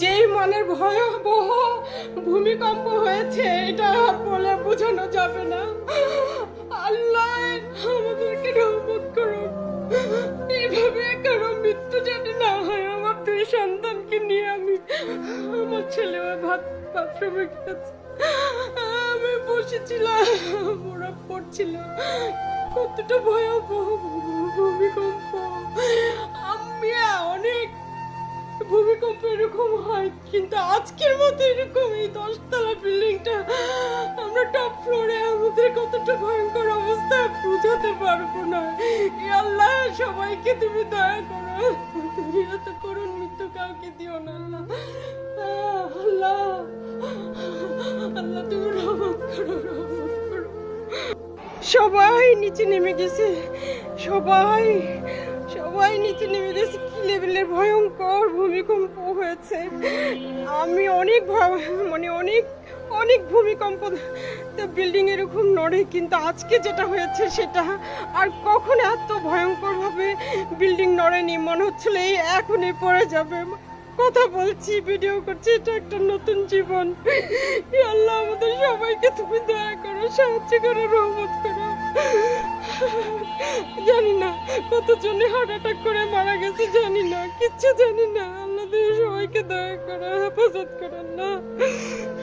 যেই মনের ভয়াবহ ভূমিকম্প হয়েছে, এটা বলে বোঝানো যাবে না। আল্লাহ, আমাদেরকে রহমত করুন। এইভাবে কারও মৃত্যু যেন না হয়, আমার দুই সন্তানকে নিয়ে আমি আমার ছেলে ভাত বাথরুমে গেছে আমি বসেছিলাম ওরা পড়ছিল। কতটা ভয়াবহ ভূমিকম্প। ভূমিকম্প এরকম হয়। কিন্তু আজকের মতো এরকম এই দশতলা বিল্ডিংটা আমরা টপ ফ্লোরে আমাদের কতটা ভয়ঙ্কর অবস্থা বুঝাতে পারব না। এ আল্লাহ, সবাইকে তুমি দয়া করো। করুন, মৃত্যু কাউকে দিও না আল্লাহ আল্লাহ তুমি রহমত করো রহমত করো। সবাই নিচে নেমে গেছে। সবাই সবাই নিচে নেমে গেছে, কি লেভেলের ভয়ঙ্কর ভূমিকম্প হয়েছে। আমি অনেক মানে অনেক অনেক ভূমিকম্প। তো বিল্ডিং এরকম নড়ে, কিন্তু আজকে যেটা হয়েছে সেটা আর কখন এত ভয়ঙ্কর ভাবে বিল্ডিং নড়েনি? মনে হচ্ছিল এই এখনই পড়ে যাবে। কথা বলছি ভিডিও করছি, এটা একটা নতুন জীবন। আল্লাহ, আমাদের সবাইকে তুমি দয়া করো, সাহায্য করো, রহমত করো। জানি না, কতজনে হার্ট অ্যাটাক করে মারা গেছে জানি না, কিচ্ছু জানি না। আল্লাহ সবাইকে দয়া করে হেফাজত করেন না।